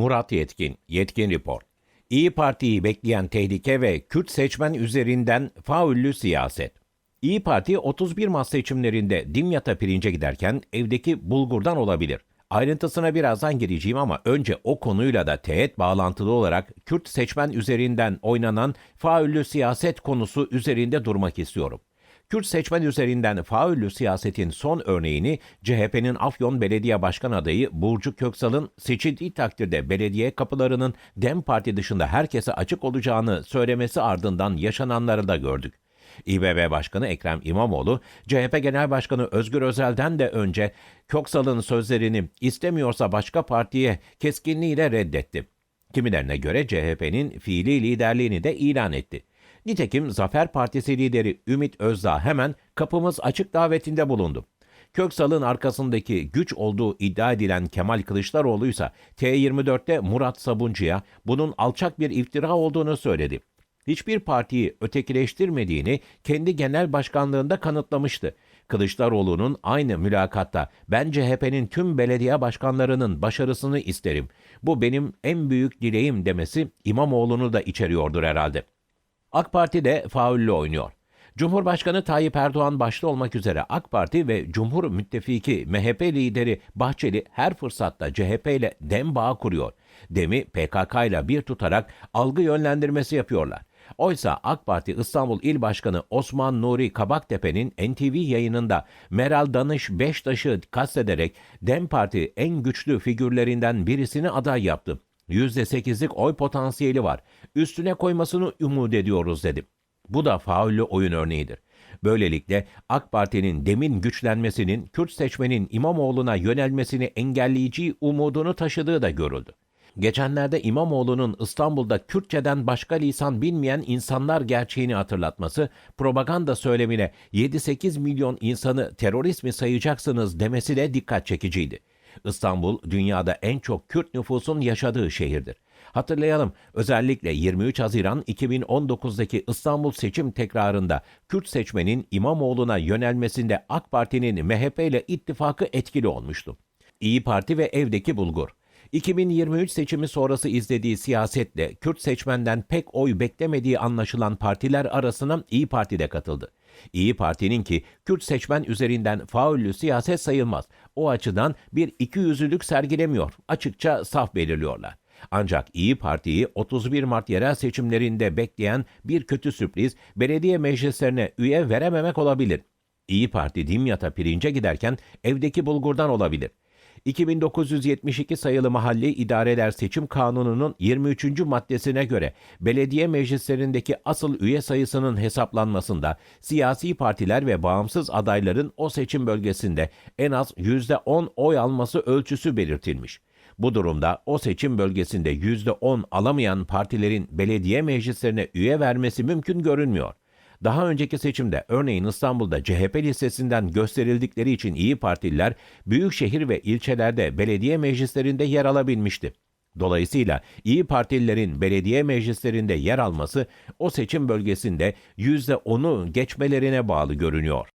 Murat Yetkin, Yetkin Report. İyi Parti'yi bekleyen tehlike ve Kürt seçmen üzerinden faullü siyaset. İyi Parti 31 Mart seçimlerinde Dimyat'a pirince giderken evdeki bulgurdan olabilir. Ayrıntısına birazdan gireceğim ama önce o konuyla da teğet bağlantılı olarak Kürt seçmen üzerinden oynanan faullü siyaset konusu üzerinde durmak istiyorum. Kürt seçmen üzerinden faullü siyasetin son örneğini CHP'nin Afyon Belediye Başkan adayı Burcu Köksal'ın seçildiği takdirde belediye kapılarının DEM Parti dışında herkese açık olacağını söylemesi ardından yaşananları da gördük. İBB Başkanı Ekrem İmamoğlu, CHP Genel Başkanı Özgür Özel'den de önce Köksal'ın sözlerini istemiyorsa başka partiye keskinliğiyle reddetti. Kimilerine göre CHP'nin fiili liderliğini de ilan etti. Nitekim Zafer Partisi lideri Ümit Özdağ hemen kapımız açık davetinde bulundu. Köksal'ın arkasındaki güç olduğu iddia edilen Kemal Kılıçdaroğlu ise T24'te Murat Sabuncu'ya bunun alçak bir iftira olduğunu söyledi. Hiçbir partiyi ötekileştirmediğini kendi genel başkanlığında kanıtlamıştı. Kılıçdaroğlu'nun aynı mülakatta ben CHP'nin tüm belediye başkanlarının başarısını isterim. Bu benim en büyük dileğim demesi İmamoğlu'nu da içeriyordur herhalde. AK Parti de faulle oynuyor. Cumhurbaşkanı Tayyip Erdoğan başta olmak üzere AK Parti ve Cumhur Müttefiki MHP lideri Bahçeli her fırsatta CHP ile dem bağı kuruyor. Demi PKK ile bir tutarak algı yönlendirmesi yapıyorlar. Oysa AK Parti İstanbul İl Başkanı Osman Nuri Kabaktepe'nin NTV yayınında Meral Danış Beştaş'ı kastederek DEM Parti en güçlü figürlerinden birisini aday yaptı. %8'lik oy potansiyeli var. Üstüne koymasını umut ediyoruz dedi. Bu da faullü oyun örneğidir. Böylelikle AK Parti'nin demin güçlenmesinin Kürt seçmenin İmamoğlu'na yönelmesini engelleyici umudunu taşıdığı da görüldü. Geçenlerde İmamoğlu'nun İstanbul'da Kürtçeden başka lisan bilmeyen insanlar gerçeğini hatırlatması, propaganda söylemine 7-8 milyon insanı terörist mi sayacaksınız demesi de dikkat çekiciydi. İstanbul dünyada en çok Kürt nüfusun yaşadığı şehirdir. Hatırlayalım özellikle 23 Haziran 2019'daki İstanbul seçim tekrarında Kürt seçmenin İmamoğlu'na yönelmesinde AK Parti'nin MHP ile ittifakı etkili olmuştu. İyi Parti ve evdeki bulgur. 2023 seçimi sonrası izlediği siyasetle Kürt seçmenden pek oy beklemediği anlaşılan partiler arasına İyi Parti de katıldı. İyi Parti'nin ki Kürt seçmen üzerinden faullü siyaset sayılmaz. O açıdan bir ikiyüzlülük sergilemiyor. Açıkça saf belirliyorlar. Ancak İyi Parti'yi 31 Mart yerel seçimlerinde bekleyen bir kötü sürpriz belediye meclislerine üye verememek olabilir. İyi Parti Dimyat'a pirince giderken evdeki bulgurdan olabilir. 2972 sayılı Mahalli İdareler Seçim Kanunu'nun 23. maddesine göre belediye meclislerindeki asıl üye sayısının hesaplanmasında siyasi partiler ve bağımsız adayların o seçim bölgesinde en az %10 oy alması ölçüsü belirtilmiş. Bu durumda o seçim bölgesinde %10 alamayan partilerin belediye meclislerine üye vermesi mümkün görünmüyor. Daha önceki seçimde örneğin İstanbul'da CHP listesinden gösterildikleri için iyi Partililer büyük şehir ve ilçelerde belediye meclislerinde yer alabilmişti. Dolayısıyla İyi Partililerin belediye meclislerinde yer alması o seçim bölgesinde %10'u geçmelerine bağlı görünüyor.